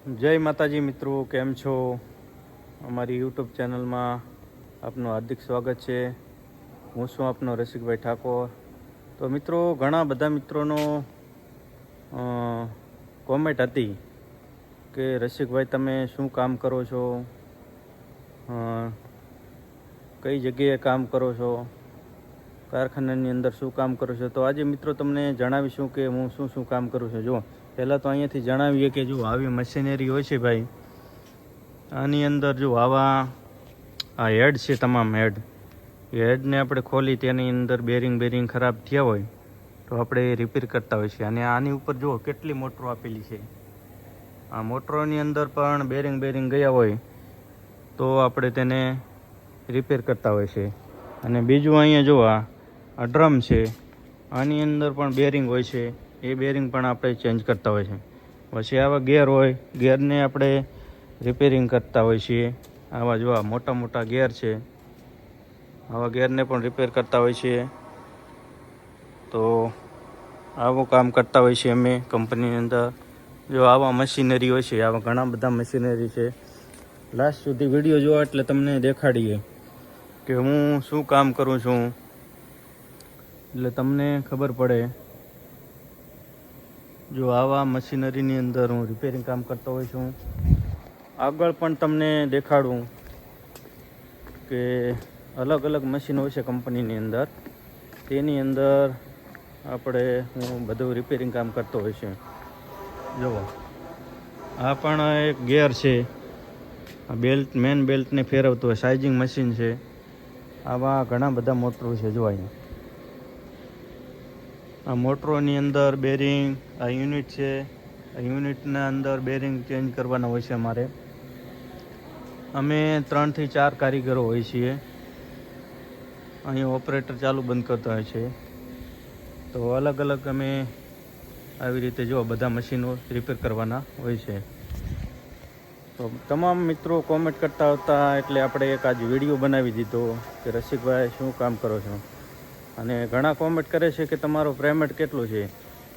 જય માતાજી મિત્રો, કેમ છો? અમારી યુટ્યુબ ચેનલમાં આપનું હાર્દિક સ્વાગત છે. હું છું આપનો રસિકભાઈ ઠાકોર. તો મિત્રો, ઘણા બધા મિત્રોનો કોમેન્ટ હતી કે, રસિકભાઈ, તમે શું કામ કરો છો? કઈ જગ્યાએ કામ કરો છો? કારખાનાની અંદર શું કામ કરો છો? તો આજે મિત્રો તમને જણાવીશું કે હું શું શું કામ કરું છું. જો પહેલાં તો અહીંયાથી જણાવીએ કે જો આવી મશીનરી હોય છે ભાઈ, આની અંદર જો આવા આ હેડ છે તમામ હેડ. હેડને આપણે ખોલી તેની અંદર બેરિંગ બેરિંગ ખરાબ થયા હોય, તો આપણે રિપેર કરતા હોય છે અને આની ઉપર જો કેટલી મોટરો આપેલી છે. આ મોટરોની અંદર પણ બેરિંગ બેરિંગ ગયા હોય, તો આપણે તેને રિપેર કરતા હોય છે અને બીજું અહીંયા જો આ આ ડ્રમ છે, આની અંદર પણ બેરિંગ હોય છે. એ બેરિંગ પણ આપણે ચેન્જ કરતા હોય છે. પછી આવા ગેર હોય ગેરને આપણે રિપેરિંગ કરતા હોય છીએ. આવા જોવા મોટા મોટા ગેર છે, આવા ગેરને પણ રિપેર કરતા હોય છીએ. તો આવું કામ કરતા હોય છીએ અમે કંપનીની અંદર. જો આવા મશીનરી હોય છે, આવા ઘણા બધા મશીનરી છે. લાસ્ટ સુધી વીડિયો જોવા એટલે તમને દેખાડીએ કે હું શું કામ કરું છું. એટલે તમને ખબર પડે જો આવા મશીનરીની અંદર હું રિપેરિંગ કામ કરતો હોઉં છું. આગળ પણ તમને દેખાડું કે અલગ અલગ મશીન છે કંપનીની અંદર. તેની અંદર આપણે હું બધું રિપેરિંગ કામ કરતો હોય છે. જુઓ. આ પણ એક ગેર છે. આ બેલ્ટ મેન બેલ્ટને ફેરવતું હોય સાઇઝિંગ મશીન છે. આવા ઘણા બધા મોટરો છે જોવા અહીંયા. આ મોટરોની અંદર બેરિંગ આ યુનિટ છે. આ યુનિટના અંદર બેરિંગ ચેન્જ કરવાના હોય છે અમારે. અમે ત્રણથી ચાર કારીગરો હોય છીએ. અહીંયા ઓપરેટર ચાલુ બંધ કરતા હોય છે. તો અલગ અલગ અમે આવી રીતે જો બધા મશીનો રિપેર કરવાના હોય છે. તો તમામ મિત્રો કોમેન્ટ કરતા હતા એટલે આપણે એક આજ વીડિયો બનાવી દીધો કે રસિકભાઈ શું કામ કરો છો? અને ઘણા કોમેન્ટ કરે છે કે તમારો પેમેન્ટ કેટલું છે.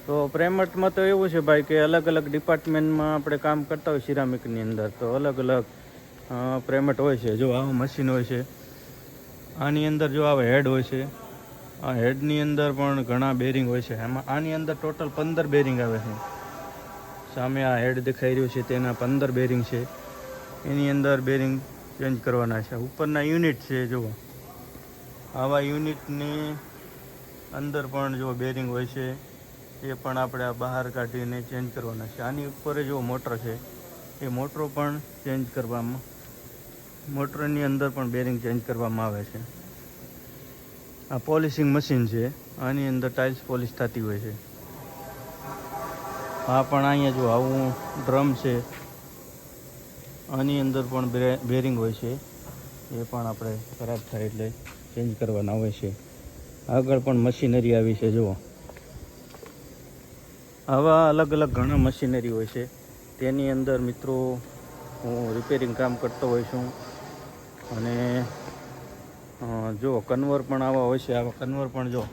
તો પ્રેમટમાં તો એવું છે ભાઈ કે અલગ અલગ ડિપાર્ટમેન્ટમાં આપણે કામ કરતા હોય સિરામિકની અંદર, તો અલગ અલગ પ્રેમટ હોય છે. જો આવા મશીન હોય છે, આની અંદર જો આવા હેડ હોય છે, આ હેડની અંદર પણ ઘણા બેરિંગ હોય છે. એમાં આની અંદર ટોટલ પંદર બેરિંગ આવે છે. સામે આ હેડ દેખાઈ રહ્યું છે, તેના પંદર બેરિંગ છે. એની અંદર બેરિંગ ચેન્જ કરવાના છે. ઉપરના યુનિટ છે, જુઓ. આવા યુનિટની અંદર પણ જો બેરિંગ હોય છે, એ પણ આપણે આ બહાર કાઢીને ચેન્જ કરવાના છે. આની ઉપર જો મોટર છે, એ મોટરો પણ ચેન્જ કરવામાં, મોટરની અંદર પણ બેરિંગ ચેન્જ કરવામાં આવે છે. આ પોલિશિંગ મશીન છે, આની અંદર ટાઇલ્સ પોલિશ થતી હોય છે. આ પણ અહીંયા જો આવું ડ્રમ છે, આની અંદર પણ બેરિંગ હોય છે. એ પણ આપણે ખરાબ થાય એટલે ચેન્જ કરવાના હોય છે. આગળ પણ મશીનરી આવી છે, જુઓ. આવા અલગ અલગ ઘણા મશીનરી હોય છે. તેની અંદર મિત્રો, હું રિપેરિંગ કામ કરતો હોય છું. અને જો કન્વર પણ આવા હોય છે. આવા કન્વર પણ જો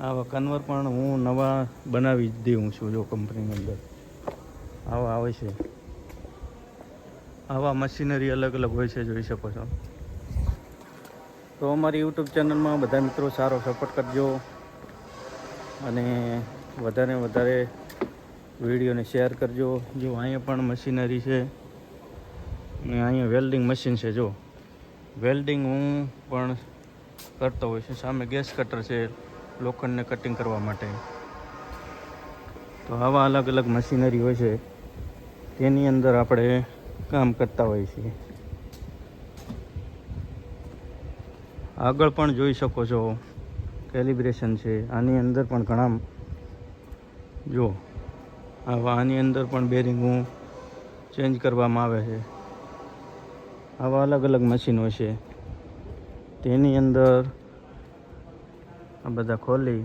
આવા કન્વર પણ હું નવા બનાવી દઉં છું જો કંપનીની અંદર. આવા આવે છે. આવા મશીનરી અલગ અલગ હોય છે, જોઈ શકો છો. તો અમારી યુટ્યુબ ચેનલમાં બધા મિત્રો સારો સપોર્ટ કરજો અને વધારે વધારે વિડીયોને શેર કરજો. જો અહીંયા પણ મશીનરી છે અને અહીંયા વેલ્ડિંગ મશીન છે, જો. વેલ્ડિંગ હું પણ કરતો હોય છે. સામે ગેસ કટર છે લોખંડને કટિંગ કરવા માટે. તો આવા અલગ અલગ મશીનરી હોય છે. તેની અંદર આપણે કામ કરતા હોય છે. આગળ પણ જોઈ શકો છો. કેલિબ્રેશન છે. આની અંદર પણ ઘણા જો આની અંદર પણ બેરિંગ ચેન્જ કરવામાં આવે છે. આવા અલગ અલગ મશીનો છે. તેની અંદર આ બધા ખોલી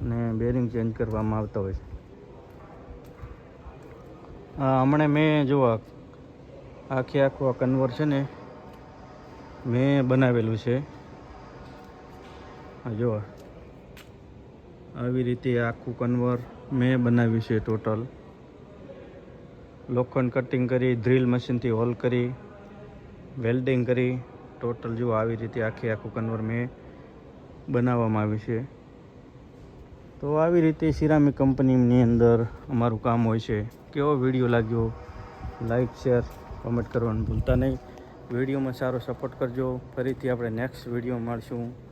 અને બેરિંગ ચેન્જ કરવામાં આવતા હોય છે. હમણાં મેં જો આ આખે આખું આ કન્વર છે ને મેં બનાવેલું છે. જો આવી રીતે આખું કન્વર મેં બનાવ્યું છે ટોટલ લોખંડ કટિંગ કરી ડ્રીલ મશીનથી હોલ કરી વેલ્ડિંગ કરી. ટોટલ જો આવી રીતે આખી આખું કન્વર મેં બનાવવામાં આવ્યું છે. તો આવી રીતે સિરામિક કંપનીની અંદર અમારું કામ હોય છે. કેવો વીડિયો લાગ્યો? લાઈક શેર કોમેન્ટ કરવાનું ભૂલતા નહીં. વિડીયોમાં સારો સપોર્ટ કરજો. ફરીથી આપણે નેક્સ્ટ વીડિયો મળશું.